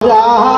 是啊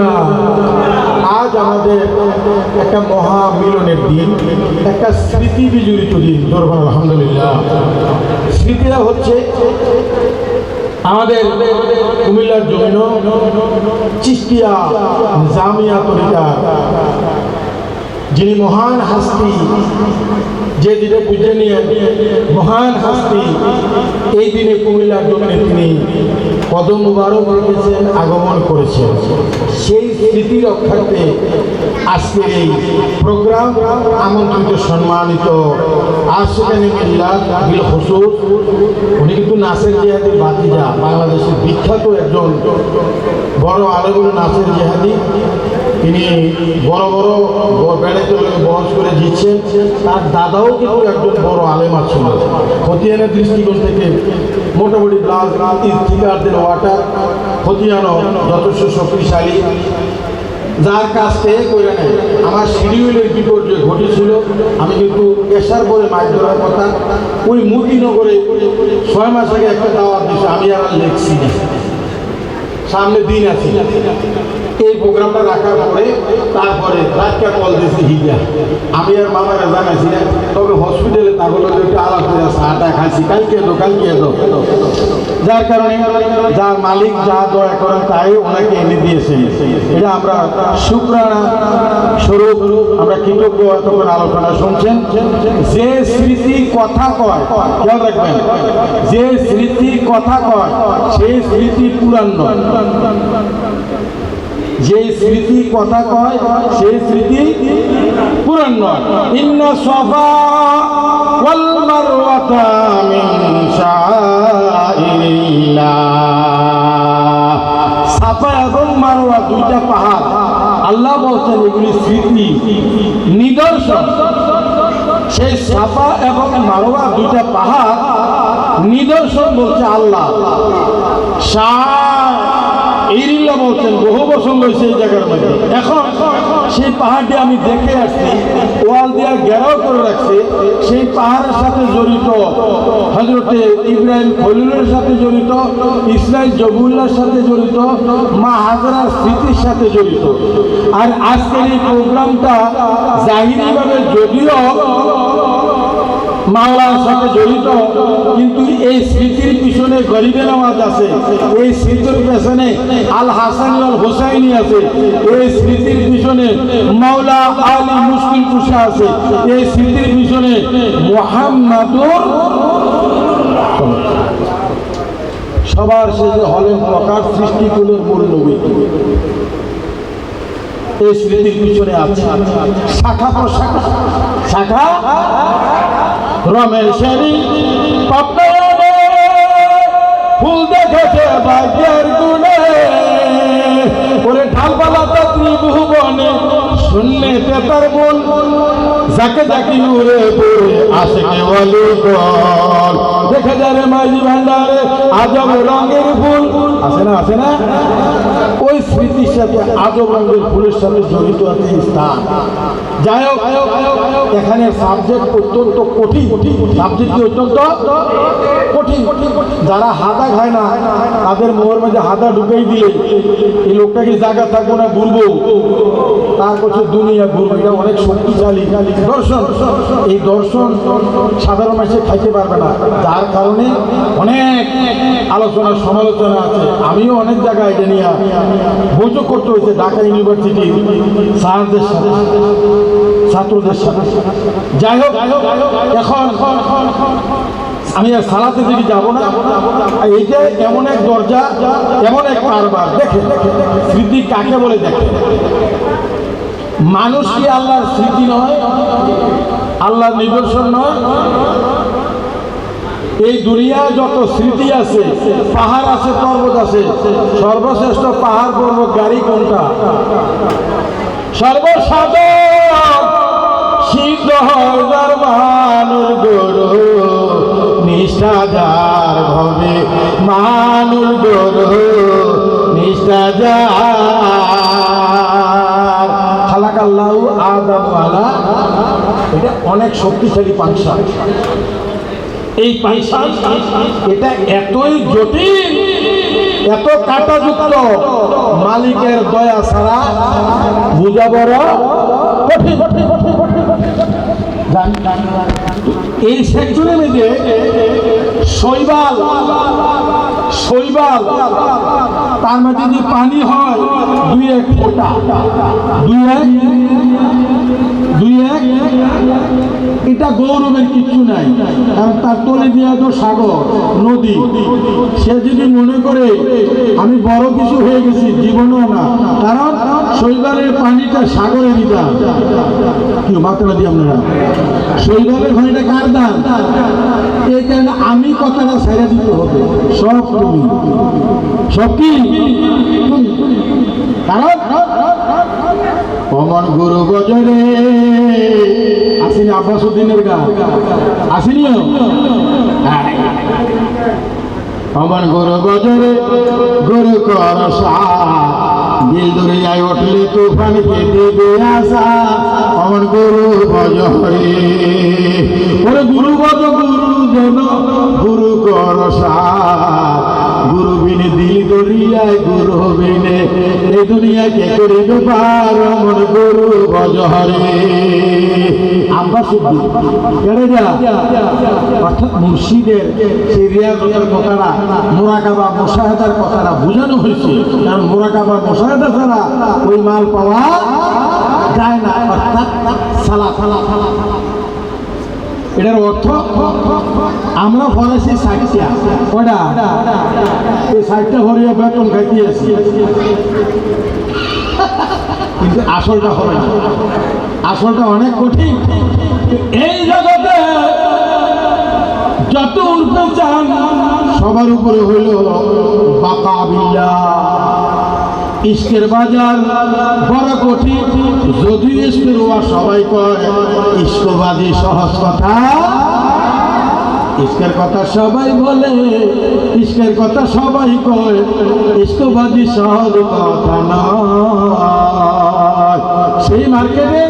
না আজ আমাদের একটা মহা মিলনের দিন, একটা স্মৃতি বিজড়িত দিন, দরবার আলহামদুলিল্লাহ। স্মৃতিটা হচ্ছে আমাদের কুমিল্লার জমিন, চিস্তিয়া জামিয়া তরিকা যিনি মহান হাস্তি, যে দিনে বুঝে নিয়ে মহান হাস্তি, এই দিনে কুমিল্লার জন্য তিনি কদম মুবারক আগমন করেছেন। সেই স্মৃতি রক্ষার্থে আজকের এই প্রোগ্রাম আমন্ত্রিত, সম্মানিত মিল্লাত বিল হুসুর। উনি কিন্তু নাসের জিহাদির বাতিজা বাংলাদেশের বিখ্যাত একজন বড় আলেগুলো নাসের জিহাদি। তিনি বড় বড় বেড়াতে বহস করে দিচ্ছেন। তার দাদাও কিন্তু একজন বড় আলেমা ছিল খতিয়ানের দৃষ্টিকোণ থেকে মোটামুটি ব্লাস ঠিকারদের ওয়াটার। খতিয়ানো যথেষ্ট শক্তিশালী। যার কাছ থেকে করে আমার শিডিউলের বিপর্যয় ঘটেছিল। আমি কিন্তু পেশার করে মাছ ধরার কথা। ওই মুদিনগরে ছয় মাস আগে একটা দাওয়াত দিছে আমি আর লেখছি না। সামনে দিন আছে। এই প্রোগ্রামটা রাখার পরে তারপরে রাতটা কল দিয়েছি হিজা আমি আর মামারা জানাইছি না তবে হসপিটালে তাগুলো একটু আলাপ করে চাটা খাইছি, কালকে এতো কালকে এতো যার কারণে যার মালিক যা দয়া করেন তাই ওনাকে এনে দিয়েছেন এটা আমরা শুক্রানা স্বরূপ, আমরা কৃতজ্ঞ এতক্ষণ আলোচনা শুনছেন। যে স্মৃতি কথা কয়, খেয়াল রাখবেন, যে স্মৃতি কথা কয়, সেই স্মৃতি পুরাণ নয়। যে স্মৃতি কথা কয়, সেই স্মৃতি পুরাণ নয়। ইন্ন সফা ওয়াল মারওয়াতা মিন শাইরিল্লাহ সাফা এবং মারওয়া দুইটা পাহাড়। আল্লাহ বলছেন, এগুলি স্মৃতি, নিদর্শন। সেই সাফা এবং মারোয়া দুইটা পাহাড়, নিদর্শন বলছে আল্লাহ। এইরিল্লা বলছেন, বহু বছর লইছে এই জায়গার মধ্যে। এখন সেই পাহাড়টি আমি দেখে আসছি, ওয়াল দিয়া ঘেরাও করে রাখছে, সেই পাহাড়ের সাথে জড়িত হজরতে ইব্রাহিম খলিলের সাথে জড়িত, ইসরাইল জবুল্লার সাথে জড়িত, মা হাজারার স্মৃতির সাথে জড়িত। আর আজকের এই প্রোগ্রামটা জাহিরিভাবে যদিও মাওলার সাথে জড়িত। কিন্তু এই স্মৃতির পিছনে গরিবে নামাজ আছে। এই স্মৃতির পেছনে আল হাসান আল হোসাইনি আছে। এই স্মৃতির পিছনে মাওলা আলী মুশকিল কুশা আছে। এই স্মৃতির পিছনে মোহাম্মদুর সবার শেষে হলেন প্রকার সৃষ্টিকুলের মূল নবী এই স্মৃতির পিছনে আছে। শাখা প্রশাখা। শাখা? রমেশেরই পাপনায়নে ফুল দেখেছে ভাগ্যের গুণে। ওরে ঢালপালাটা ত্রিভুবনে শুনলে তেতার মন যাকে যাকে উড়ে পড়ে আসে কেবলি গল দেখে যারে মাঝি ভান্ডারে, আজব রঙের ফুল। আছে না আছে না? ওই স্মৃতির সাথে আজব রঙের ফুলের সাথে জড়িত আছে স্থান। যাই হোক, এখানে সাবজেক্ট অত্যন্ত কঠিন। সাবজেক্ট কি অত্যন্ত কঠিন? যারা হাতা খায় না, তাদের মোহর মধ্যে হাতা ঢুকেই দিলে। এই লোকটা কি জায়গা থাকব না ঘুরবো তার কাছে দুনিয়া ঘুরবো এটা অনেক শক্তিশালী। দর্শন, এই দর্শন সাধারণ মানুষে খাইতে পারবে না। যার কারণে অনেক আলোচনা, সমালোচনা আছে। আমিও অনেক জায়গায় এটা নিয়ে বৈঠক করতে হয়েছে, ঢাকা ইউনিভার্সিটি স্যারদের সাথে, ছাত্রদের সাথে। যাই হোক, এখন আমি সালাতে দিকে যাব না এই যে এমন এক দরজা, এমন এক কারবার, দেখে, স্মৃতি কাকে বলে দেখে? মানুষ কি আল্লাহর স্মৃতি নয়? আল্লাহর নিদর্শন নয়? এই দুনিয়ায় যত স্মৃতি আছে, পাহাড় আছে, পর্বত আছে, সর্বশ্রেষ্ঠ পাহাড় পর্বত গাড়ি কোনটা? সর্বসাধক সিদ্ধ গরু। নিষ্ঠাদার হবে। মানুষ গরু নিষ্ঠাদার খালাকাল্লাহু আদম আলা এটা অনেক শক্তিশালী পাংশা এই পাংশা এটা এতই জটিল, এত কাটাযুক্ত, মালিকের দয়া ছাড়া বুঝা বড় কঠিন। জান- এই সেকশনে মধ্যে শৈবাল শৈবাল, তার মধ্যে যদি পানি হয় দুই এক ফোটা, দুই এক দুই এক এটা গৌরবের কিচ্ছু নাই। কারণ তার তলে দেওয়া তো সাগর, নদী। সে যদি মনে করে, আমি বড় কিছু হয়ে গেছি, জীবনেও না। কারণ শৈবালের পানিটা সাগরে দিতাম কি মাত্রা দিই আপনারা, শৈবালের পানিটা কার দাম এই কারণে আমি কথাটা ছেড়ে দিতে হবে? সব তুমি। সব কি? কারণ অমন গুরু গজরে। আসিনি আব্বাস উদ্দিনের গান আসিনিও অমন গুরু গজরে গুরু কর দিল দরিয়ায় উঠলে তুফানকে দিবে আসা। অমন গুরু গজরে। ওরে গুরু গজ গুরু জন, গুরু কর গুরু বিনে দিল দরিয়ায় গুরু বিনে এই দুনিয়াকে করিবে পার অমন গুরু গজরে আমরা শুদ্ধ কেড়ে যা। অর্থাৎ মুর্শিদের সেই কথাটা, মোরাকাবা মোশাহেদার কথাটা বোঝানো হয়েছে। কারণ মোরাকাবা মোশাহেদা ছাড়া ওই মাল পাওয়া যায় না। অর্থাৎ সালা সালা সালা এটার অর্থ আমরা ফরাসি সাইটটা। ওটা এই সাইটটা ভরিয়ে বেতন খাইতেছি কিন্তু আসলটা হবে না। আসলটা অনেক কঠিন। এই জগতে যত উর্ফে চান সবার উপরে হইল বাকা বিল্লা ইস্কের বাজার বড় কঠিন। সবাই কয় সহজ কথা কথা সবাই বলে কথা সবাই কয় সহজ কথা সেই মার্কেটে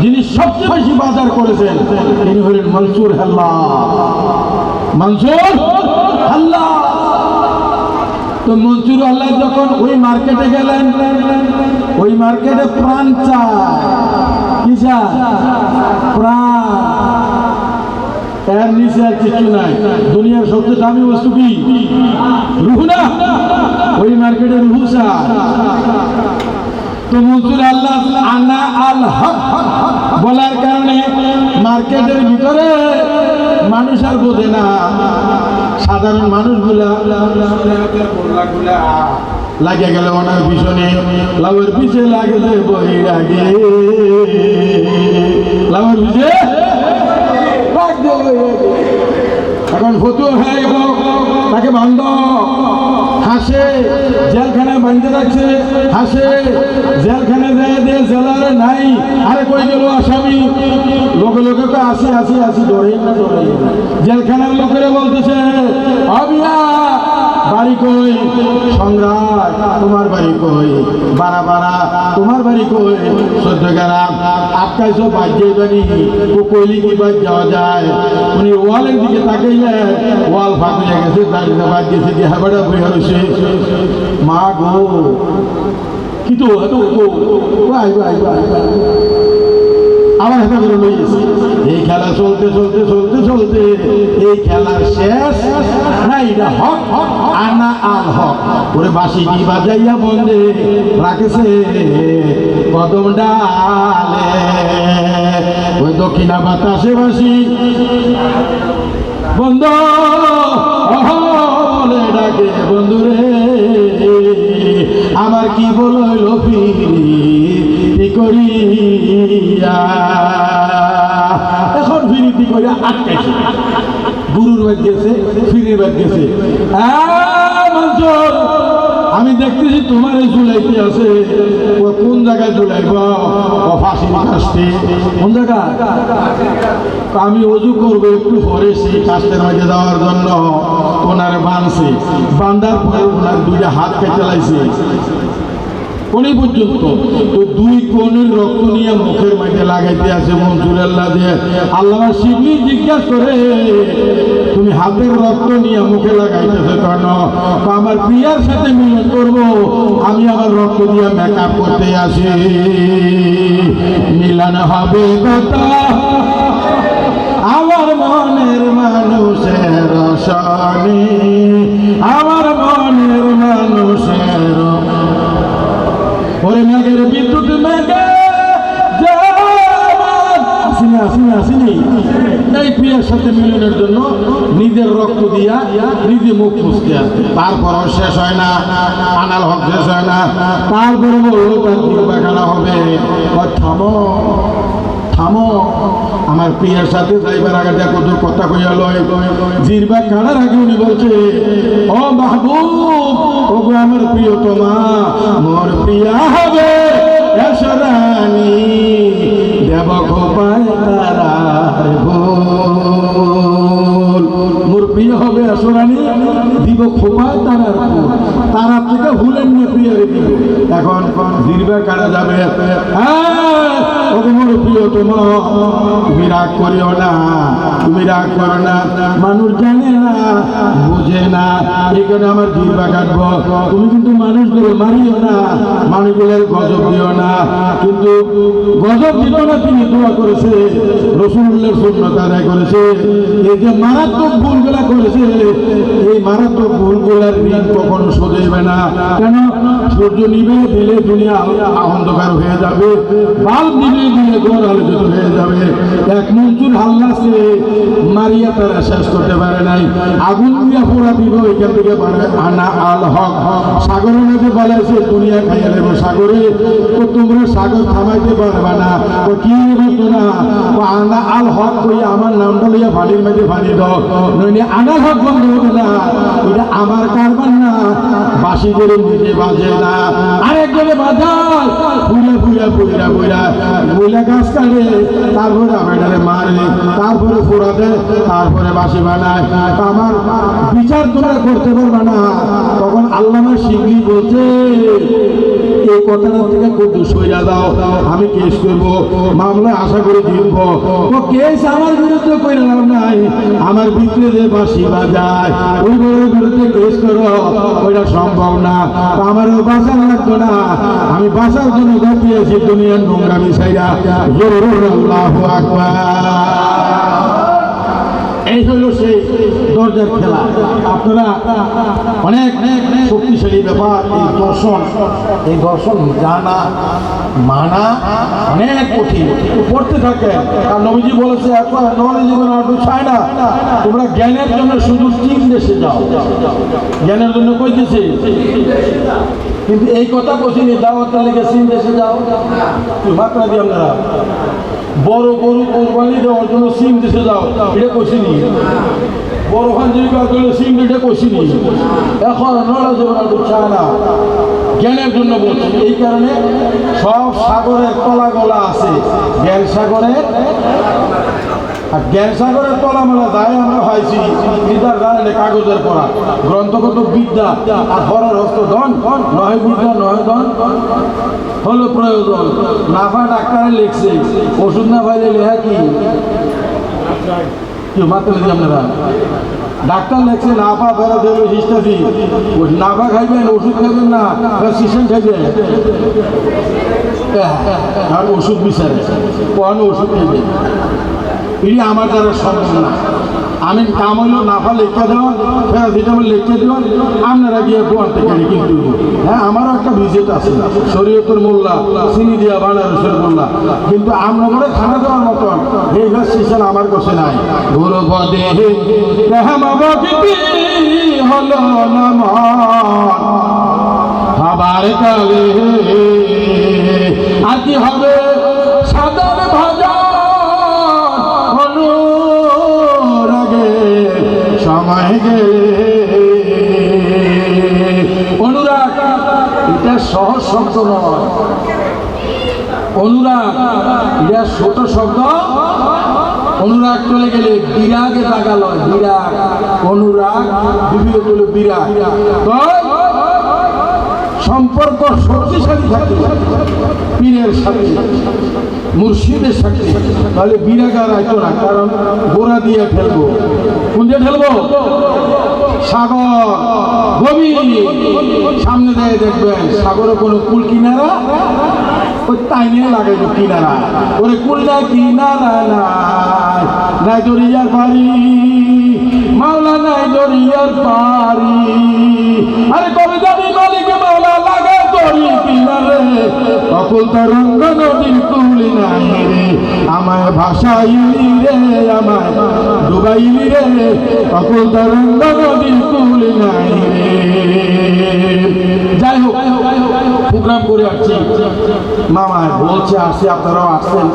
যিনি সবচেয়ে বেশি বাজার করেছেন তিনি হলেন মনসুর হাল্লা মনসুর হাল্লা তো মনসুর আল্লাহ যখন ওই মার্কেটে গেলেন ওই মার্কেটে প্রাণ চায়। প্রাণ। এর নিচে আর কিছু নাই। দুনিয়ার সবচেয়ে দামি বস্তু কি? রুহু না। ওই মার্কেটে রুহু আনা বলার কারণে মার্কেটের ভিতরে মানুষ আর বোঝে না। সাধারণ মানুষগুলা লাগে গেল ওনার পিছনে লাউয়ের পিছে লাগলে বই লাগে লাউয়ের পিছে। এখন ফতু হয়ে গেল। তাকে বান্ধ। হাসে, জেলখানায় বাঁধতে রাখছে হাসে জেলখানা দেয় দে জেলারে নাই। আরে কই গেল আসামি? লোকে লোকে তো আসি আসি আসি ধরেই না ধরেই। জেলখানার লোকেরা বলতেছে, অবিয়া বাড়ি কই? সংগ্রাম, তোমার বাড়ি কই? বাড়া বাড়া, তোমার বাড়ি কই? চোদ্দ গ্রাম আটকাইশো বাজ্যে বাড়ি ও কইলি কি বাদ যাওয়া যায়? উনি ওয়ালের দিকে তাকাইলে ওয়াল ফাঁকলে গেছে দাঁড়িয়ে বাদ গেছে যে হাবাটা বই হয়েছে মা গো, কি তো এত ভাই ভাই ভাই। আমার হাতে করে লই এই খেলা চলতে চলতে চলতে চলতে এই খেলার শেষ না এটা হক আনা আল হক। ওরে বাসি কি বাজাইয়া বন্দে রাখেছে কদম ডালে। ওই দক্ষিণা বাতাসে বাসি বন্ধু বলে ডাকে বন্ধু রে আমার কি বলইল ফিরি করিয়া? এখন ফিরিতি করিয়া আটকাইছে। গুরুর বাদ গেছে ফিরির বাদ গেছে। মঞ্জুর, আমি দেখতেছি তোমার এই জুলাইতে আছে। কোন জায়গায় ঝুলাইব? ফাঁসি কাস্তে কোন জায়গা আমি অজু করব একটু পরে সেই কাস্তের মাঝে যাওয়ার জন্য। ওনার বাঁধছে বান্দার পরে ওনার দুইটা হাত কেটে লাইছে। কোনি পর্যন্ত তো দুই কোণের রক্ত নিয়ে মুখের লাগাইতে আছে দিয়ে আল্লাহ শিবলি জিজ্ঞাসা করে, তুমি হাতের রক্ত নিয়ে মুখে লাগাইতেছে কেন? আমার প্রিয়ার সাথে মিলন করব, আমি আমার রক্ত দিয়ে মেকআপ করতে আসি। মিলন হবে কথা। আমার মনের মানুষের সনে আমার এই প্রিয়ার সাথে মিলনের জন্য নিজের রক্ত দিয়া নিজে মুখ মুছতে আসতে তারপরও শেষ হয় না, আনাল হক শেষ হয় না। তারপরে তার খেলা হবে? থামো থামো। আমার প্রিয়ার সাথে যাইবার আগে দেখো তোর কথা কইয়া লয়। জিরবা কাড়ার আগে উনি বলছে, ও মাহবুব, ও আমার প্রিয়তমা, মোর প্রিয়া হবে দেব গোপায় তারার মোর প্রিয় হবে এসরানি দিব খোপায় তারা থেকে হুলেন না প্রিয় এখন কাড়া যাবে? হ্যাঁ ও গো মোর প্রিয়তমা তুমি রাগ করিও না তুমি রাগ করো না। মানুষ জানে না, বুঝে না এখানে আমার জিরবা কাটবো। তুমি কিন্তু মানুষগুলো মারিও না, মানুষগুলোর গজব দিও না। কিন্তু গজব দিত না তিনি দোয়া করেছে রসুল্লের শূন্যতা করেছে। এই যে মারাত্মক ভুলগুলা করেছে এই মারাত্মক ভুলগুলার ঋণ কখনো শোধ না। কেন? সূর্য নিবে, দিলে দুনিয়া অন্ধকার হয়ে যাবে। বাল নিবে, দিলে ঘর আলোচিত হয়ে যাবে। এক মঞ্চুর হাল্লাসে মারিয়া তারা শেষ করতে পারে নাই। আগুন দিয়া পোড়া দিব, এখান থেকে আনা আল হক। সাগরের মধ্যে বলাইছে, দুনিয়া খাইয়া দেবো সাগরে। তো তোমরা সাগর থামাইতে পারবে না। তো কি হতো না ও আনা আল হক কই আমার নামটা লইয়া পানির মধ্যে পানি দাও। নইলে আনাল হক বন্ধ হবে না। এটা আমার কারবার না। বাসি করে নিজে বাজে না। তখন আল্লামা বলছে, এই কথাটা থেকে খুব দাও আমি কেস করব মামলায় আশা করে ও কেস আমার বিরুদ্ধে করে লাভ নাই। আমার ভিতরে যে বাসি বাজায়, ওই বড় বিরুদ্ধে কেস করো, ওইটা সম্ভব না। আমারও লাগতো না। আমি বাঁচার জন্য দাঁড়িয়েছি দুনিয়ার নোংরামি সাইরা এই হলো সেই দরজার খেলা। আপনারা অনেক শক্তিশালী ব্যাপার, এই দর্শন। এই দর্শন জানা, মানা অনেক কঠিন। পড়তে থাকে আর নবীজি বলেছে এত নলেজ অটো চায় না। তোমরা জ্ঞানের জন্য শুধু চীন দেশে যাও। জ্ঞানের জন্য কইতেছে কিন্তু এই কথা কইছিনি দাওয়াতের লেগে চীন দেশে যাও মাত্রা দিয়ে আপনারা। বড় গরু কোরবানি দেওয়ার জন্য সিম দেশে যাও। এটা কইছিনি বড় খান জীবিকার জন্য সিম এটা কইছিনি এখন নড়া যাবে না চায় না জ্ঞানের জন্য বলছি। এই কারণে সব সাগরের তলাগলা আছে। জ্ঞান সাগরের আর জ্ঞান সাগরের তলামেলা দায় আমরা পাইছি বিদ্যার জানেন কাগজের পড়া। গ্রন্থগত বিদ্যা আর হরের হস্ত ধন নয় বিদ্যা নয় ধন, হলো প্রয়োজন। নাফা ডাক্তারে লিখছে, ওষুধ না পাইলে লেখা কি? কি মাত্র আপনারা। ডাক্তার লেখছে, নাফা ফেরা দেবে হিস্টাফি নাফা খাইবেন, ওষুধ খাইবেন না সিস্টেম খাইবেন। আর ওষুধ বিচারে। কোন ওষুধ খাইবেন? এটি আমার দ্বারা সম্ভব না। আমি কাম হইল নাফা লেখা দেওয়ান প্যারাসিটামল লেখা দেওয়ান আপনারা গিয়ে দোয়ান থেকে কিন্তু। হ্যাঁ আমারও একটা ভিজিট আছে শরীয়তের মোল্লা চিনি দিয়া বানারসের মোল্লা। কিন্তু আমরা করে খানা দেওয়ার মতন এই ঘর আমার কাছে নাই। গুরু পদে হলো নমন খাবার কালে আর কি হবে? গেলে অনুরাগ, এটা সহজ শব্দ নয়। অনুরাগ, এটা ছোট শব্দ। অনুরাগ চলে গেলে বিরাগে লয়, বিরাগ। অনুরাগ, বিভিন্ন চলে বিরাগ। সম্পর্ক শক্তিশালী থাকে, পীরের সাথে। মুর্শিদের সাথে তাহলে বিরাগার আইতো না, কারণ গোড়া দিয়ে ফেলব। কোন দিয়ে ফেলব? সাগর, গভীর। সামনে দিয়ে দেখবেন, সাগরে কোনো কুল কিনারা, ওই তাই নিয়ে লাগাইবো কিনারা। ওরে কুলটা কিনারা নাই দরিয়ার পারি মাওলা নাই দরিয়ার পারি আরে কবে যাবি মালিক মাওলা লাগা কিনারে অকুল তরঙ্গ নদীর কুলি নাই রে আমায় ভাষাইলি রে, আমায় ডুবাইলি রে, অকুল তরঙ্গ নদীর কুলি নাই রে যাই হোক, প্রোগ্রাম করে আসছি। মামা বলছে, আসছে, আপনারাও আসছেন।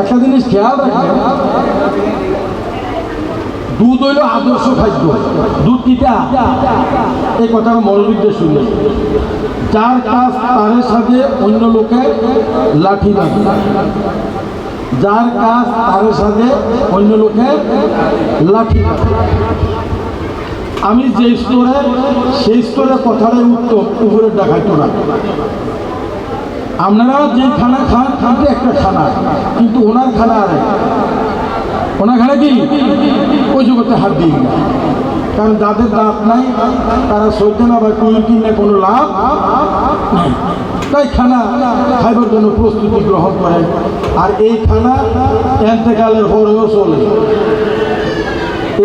একটা জিনিস খেয়াল রাখবেন দুধ হইল আদর্শ খাদ্য দুধ কিটা এই কথা মনোবিদ্যে শুনলে যার কাজ তার সাথে অন্য লোকের লাঠি লাগে যার কাজ তার সাথে অন্য লোকের লাঠি আমি যে স্তরে, সেই স্তরে কথাটাই উত্তম উপরের দেখাইতো না। আপনারা যে খানা খান খানতে একটা খানা কিন্তু ওনার খানা আর ওনার কি? ওই জগতে হাত না। কারণ যাদের দাঁত নাই, তারা সইতে না বা কুইল কিনে কোনো লাভ তাই খানা খাইবার জন্য প্রস্তুতি গ্রহণ করে। আর এই খানা এন্তেকালের পরেও চলে।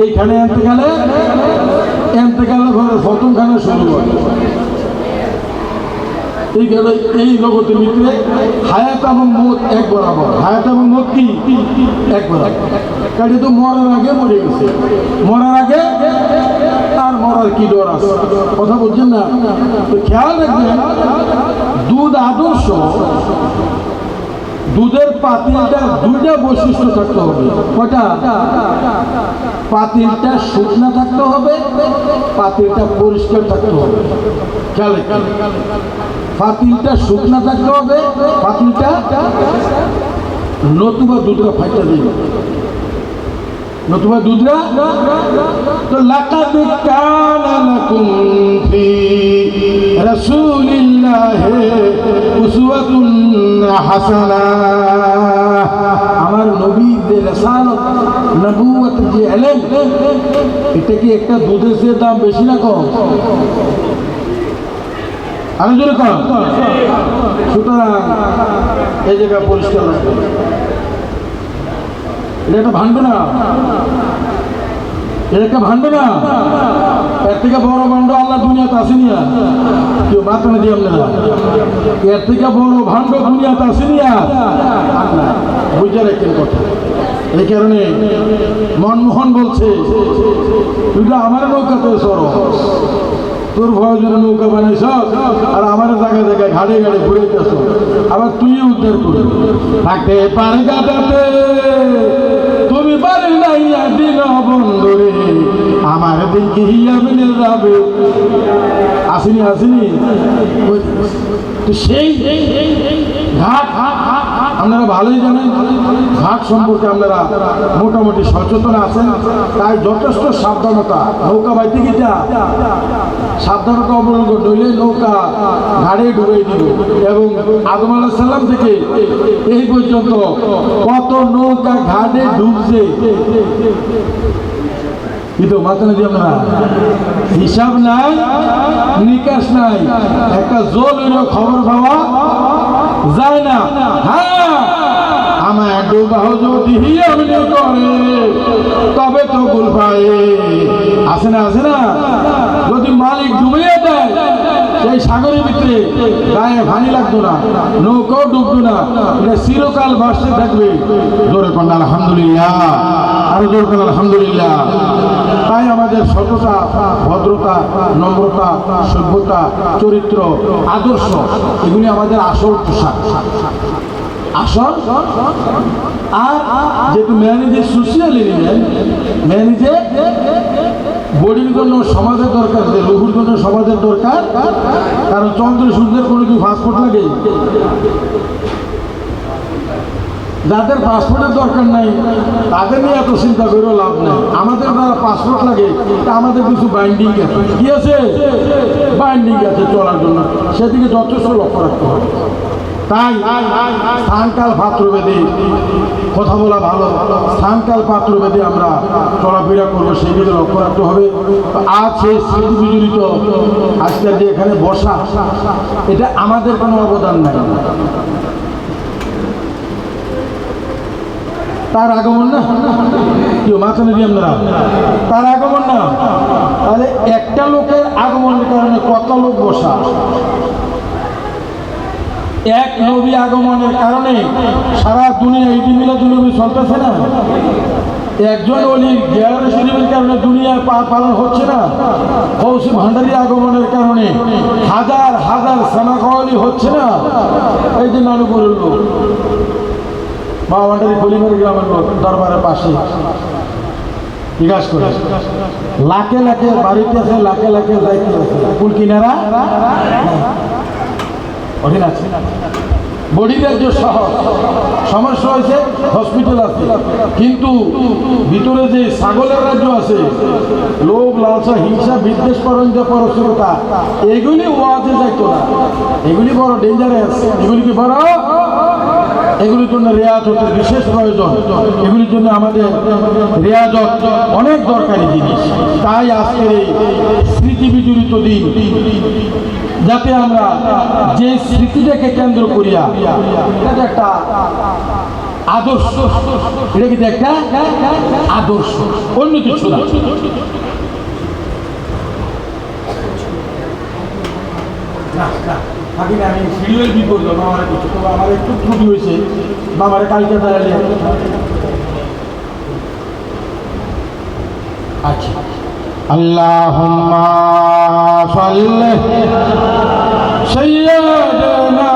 এইখানে এন্তেকালে এন্তেকালের পরে প্রথম খানা শুরু হয়। এই গেল এই জগতের ভিতরে হায়াত এবং মত এক বরাবর। হায়াত এবং মত কি? এক বরাবর। এ তো মরার আগে মরে গেছে। মরার আগে আর মরার কি ডর আছে? কথা বলছেন না? তো খেয়াল রাখবেন, দুধ আদর্শ দুধের পাতিলটা দুইটা বৈশিষ্ট্য থাকতে হবে। কটা পাতিলটা শুকনা থাকতে হবে, পাতিলটা পরিষ্কার থাকতে হবে। খেয়াল পাতিলটা শুকনা থাকতে হবে, পাতিলটা নতুবা দুধটা ফাইটা দিবে নতুবা দুধরা? তো লাকাদ কানা লাকুম ফি রাসূলিল্লাহি উসওয়াতুন হাসানা। আমার নবীর যে রেসালত নবুয়ত যে এলেন এটা কি একটা দুধের চেয়ে দাম বেশি না কম? আমি জোরে কম সুতরাং এই জায়গা পরিষ্কার রাখবেন এটা একটা ভাণ্ড না। এটা একটা ভাণ্ড না। এর থেকে বড় ভাণ্ড আল্লাহ দুনিয়াতে আসেনি আর। কেউ না দিয়ে না। এর থেকে বড় ভাণ্ড দুনিয়াতে আসেনি আর। বুঝে রাখেন কথা। এই কারণে মনমোহন বলছে, তুই তো আমার নৌকাতে সর তোর ভয়ের জন্য নৌকা বানাইছ আর আমার জায়গায় জায়গায় ঘাড়ে ঘাড়ে ঘুরেতেছ আবার তুই উদ্ধার করবি। থাকতে পারে গাটাতে তুমি পারে নাই দিন বন্ধুরে আমার দিন কি হিয়াবিনে যাবে। আসেনি আসেনি। সেই ঘাট আপনারা ভালোই জানেন ঘাট সম্পর্কে আপনারা মোটামুটি সচেতন আছেন। তাই যথেষ্ট সাবধানতা, নৌকা বাইতে গিয়ে সাবধানতা অবলম্বন হইলে নৌকা ঘাড়ে ডুবে দিব। এবং আদম আলাহ সাল্লাম থেকে এই পর্যন্ত কত নৌকা ঘাটে ডুবছে। কিন্তু মাথা না দিয়ে আমরা হিসাব নাই, নিকাশ নাই। একটা হইলেও খবর পাওয়া যায় না। হ্যাঁ আমার ডুবাহ যদি এমনি করে। তবে তো আছে না আছে না? যদি মালিক ডুবিয়ে দেয়, সেই সাগরের ভিতরে গায়ে ভানি লাগতো না, নৌকাও ডুবতো না, এটা চিরকাল ভাসতে থাকবে। জোরে কন্যা, আলহামদুলিল্লাহ। আরও জোরে কন্যা, আলহামদুলিল্লাহ। তাই আমাদের সততা, ভদ্রতা, নম্রতা, সভ্যতা, চরিত্র, আদর্শ, এগুলি আমাদের আসল পোশাক। আসল আর যেহেতু ম্যানেজে সোশিয়াল এলিমেন্ট ম্যানেজে বডির জন্য সমাজের দরকার, যে রঘুর জন্য সমাজের দরকার, কারণ চন্দ্র সূর্যের কোনো কি পাসপোর্ট লাগে? যাদের পাসপোর্টের দরকার নাই, তাদের নিয়ে এত চিন্তা করেও লাভ নেই। আমাদের যারা পাসপোর্ট লাগে, তা আমাদের কিছু বাইন্ডিং আছে। কি আছে? বাইন্ডিং আছে চলার জন্য। সেদিকে যথেষ্ট লক্ষ্য রাখতে হবে। তাই স্থানকাল পাত্রভেদে কথা বলা ভালো। স্থানকাল পাত্রভেদে আমরা চলাফেরা করব, সেই দিকে লক্ষ্য রাখতে হবে। আজ সেই স্মৃতি বিজড়িত আজকের যে এখানে বসা, এটা আমাদের কোনো অবদান নাই। তার আগমন না? কেউ মাথা নেই আপনারা তার আগমন না? তাহলে একটা লোকের আগমনের কারণে কত লোক বসা? এক নবী আগমনের কারণে সারা দুনিয়া ইডি মিলাদ নবী চলতেছে না? একজন অলির গেয়ার শরীফের কারণে দুনিয়ার পা পালন হচ্ছে না? কৌশি ভান্ডারী আগমনের কারণে হাজার হাজার সেনাকলি হচ্ছে না? এই যে নানুপুরের লোক গ্রামের লোক দরবারের পাশে। বাড়িতে আছে শহর, সমস্যা হয়েছে হসপিটাল আছে। কিন্তু ভিতরে যে ছাগলের রাজ্য আছে, লোভ, লালসা, হিংসা, বিদ্বেষ করণ যে পরস্পরতা এগুলি ওয়াজে যাইতো না। এগুলি বড় ডেঞ্জারাস এগুলি কি বড়? এগুলির জন্য রেয়াজতের বিশেষ প্রয়োজন। এগুলির জন্য আমাদের রেয়াজত অনেক দরকারি জিনিস। তাই আজকের এই স্মৃতি বিজড়িত দিন, যাতে আমরা যে স্মৃতিটাকে কেন্দ্র করিয়া এটা একটা আদর্শ, এটা কিন্তু একটা আদর্শ, অন্য কিছু না। থাকি না আমি সিরিয়াল বি করলাম আমার কিছু তবে আমার একটু ত্রুটি হয়েছে বা আমার কালকে দাঁড়ালে আচ্ছা اللهم صل سيدنا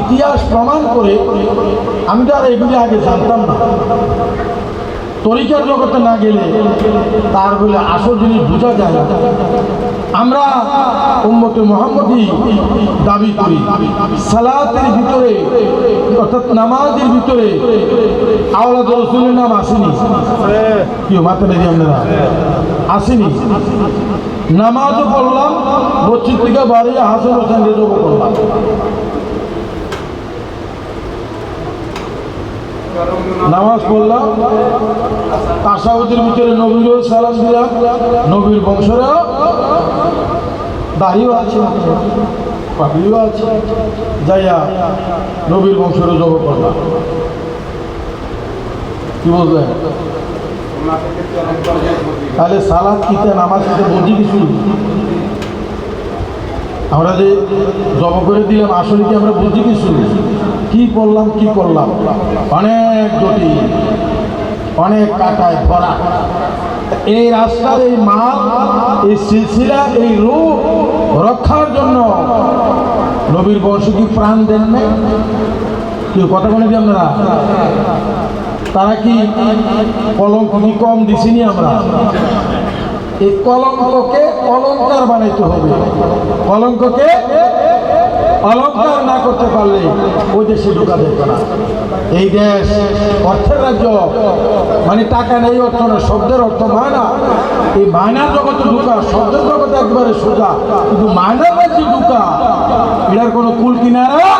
ইতিহাস প্রমাণ করে আমি তো আর এগুলি আগে জানতাম না। তরিকার জগতে না গেলে তার বলে আসল জিনিস বোঝা যায় না। আমরা উম্মতে মোহাম্মদী দাবি করি, সালাতের ভিতরে অর্থাৎ নামাজের ভিতরে আওলাদ রসুলের নাম আসেনি। কি মাথা নেই আপনারা? আসেনি। নামাজও পড়লাম থেকে বাড়ি হাসান হোসেন রেজবও করলাম। নামাজ পড়লাম। তাসাউদের ভিতরে নবীরও সালাম দিলাম। নবীর বংশরা দাড়িও আছে। পাগড়িও আছে। যাইয়া নবীর বংশরও জব করলাম। কি বলবেন? তাহলে সালাদ কিতে, নামাজ কিতে বুঝি কিছু? আমরা যে জব করে দিলাম, আসলে কি আমরা বুঝি কিছু? কি করলাম কি করলাম? অনেক জটিল, অনেক কাটায় ভরা। এই রাস্তার এই মাল, এই সিলসিলা, এই রূপ রক্ষার জন্য নবীর বংশ কি প্রাণ দেন না কথা বলে কি আপনারা? তারা কি কলঙ্ক কি কম দিছিনি আমরা? এই কলঙ্ককে অলঙ্কার বানাইতে হবে। কলঙ্ককে অলঙ্কার না করতে পারলে ওই দেশে ঢোকা দেখবে না। এই দেশ অর্থের রাজ্য মানে টাকা নেই অর্থ না, শব্দের অর্থ মায়না। এই মায়নার জগতে ঢুকা, শব্দের জগতে একবারে সোজা। কিন্তু মায়নার রাজ্যে ঢুকা, এটার কোনো কুল কিনারা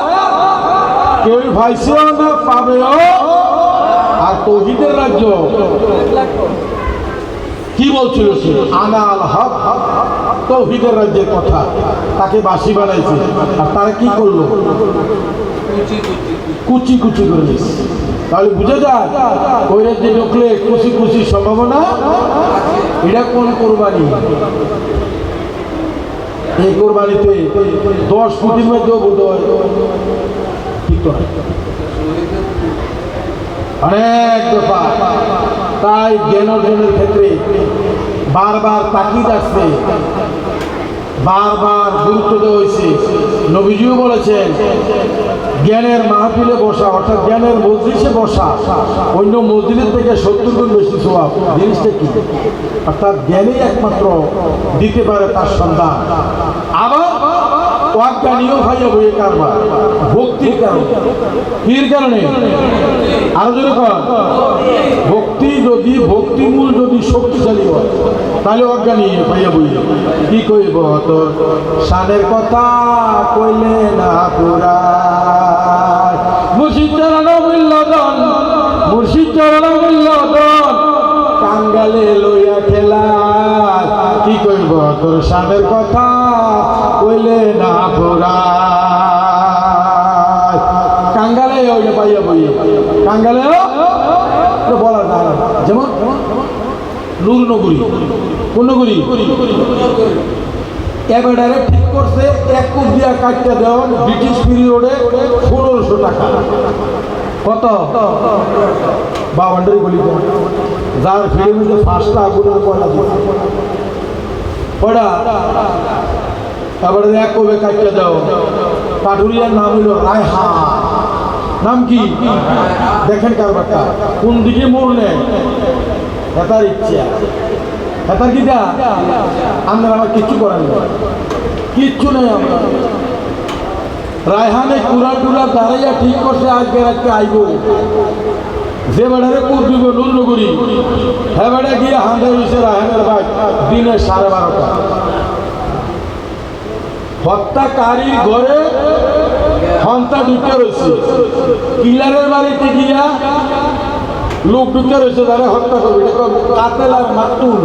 কেউ ভাইসেও না, পাবেও। আর তৌহিদের রাজ্য, কি বলছিল সে? আনাল হক। তৌহিদের রাজ্যের কথা। তাকে বাসি বানাইছে। আর তারা কি করল? কুচি কুচি করে দিচ্ছে তাহলে বুঝে যায়, ওই রাজ্যে ঢুকলে কুচি কুচি সম্ভাবনা এটা কোন কোরবানি? এই কোরবানিতে দশ কোটির মধ্যেও বোধ হয় ঠিক তো না। অনেক ব্যাপার। তাই জ্ঞান অর্জনের ক্ষেত্রে বারবার তাকিদ আসছে বারবার গুরুত্ব দেওয়া হয়েছে। নবীজিও বলেছেন, জ্ঞানের মাহফিলে বসা, অর্থাৎ জ্ঞানের মজলিসে বসা, অন্য মসজিদের থেকে সত্তর গুণ বেশি সোয়াব জিনিসটা কি? অর্থাৎ জ্ঞানই একমাত্র দিতে পারে তার সন্ধান। আবার অজ্ঞানীয় ভাইয়া বইয়ে কারবার। ভক্তির কারণে। কির কারণে? আরও যদি কর ভক্তি যদি ভক্তিমূল যদি শক্তিশালী হয়, তাহলে অজ্ঞানী ভাইয়া বইয়ে কি কইব তোর? সানের কথা কইলে না পুরা। মুর্শিদ চরণ বিল্লদন মুর্শিদ চরণ বিল্লদন কাঙ্গালে লইয়া কি কইব তোর সানের কথা কইলে না পুরা কাঙ্গালে ওই পাইয়া বইয়ে। কাঙ্গালে বলা যায় না যেমন? নূর নগরী। এবারে ঠিক করছে, এক কোপ দিয়া কাটতে দেওয়া ব্রিটিশ পিরিয়ডে পনেরোশো টাকা। কত? বাউন্ডারি গলি যার মধ্যে ফার্স্টটা আগুনের পয়লা তারপরে এক কবে কাটতে দাও কাঠুরিয়ার নাম হলো রায়হা। নাম কি? দেখেন কারবারটা। কোন দিকে মোড় নেয়? হেতার ইচ্ছা। হেতার কি দা আমরা আমার কিচ্ছু করার নেই। কিচ্ছু নেই আমরা। রায়হানে কুড়া টুরা দাঁড়াইয়া ঠিক করছে, আজকে রাতকে আইব। যে বেড়ারে কুর দিব নুন নগরী হ্যাঁ বেড়া গিয়ে হাঁদে হয়েছে রায়হানের ভাই দিনে সাড়ে বারোটা। হত্যাকারীর ঘরে হন্তা ঢুকে রয়েছে। কিলারের বাড়িতে গিয়া লোক ঢুকে রয়েছে তারা হত্যা করবে। কাতেল আর মাতুল।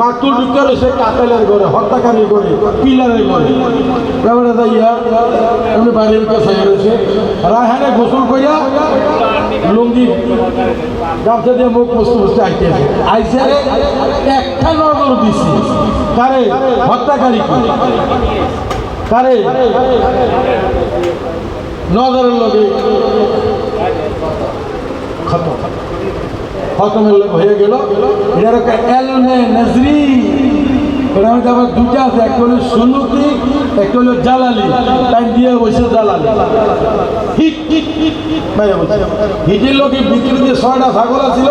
মাতুল ঢুকে রয়েছে কাতেলের ঘরে, হত্যাকারীর ঘরে, কিলারের ঘরে। তারপরে যাইয়া, উনি বাড়ির কাছে রয়েছে রায়হানে গোসল করিয়া গামছা দিয়ে মুখ মুছতে মুছতে আইতে আইসে একটা নজর দিছি। কারে? হত্যাকারী কারে? নজরের লগে খতম। খতমের লোক হয়ে গেল। এটার একটা এলমে নজরি এটা আবার দুটা আছে একটা একটা হলো জালালি টাইম দিয়ে বসে জালালি। হিট হিটের লোকে বিক্রিতে ছয়টা ছাগল ছিল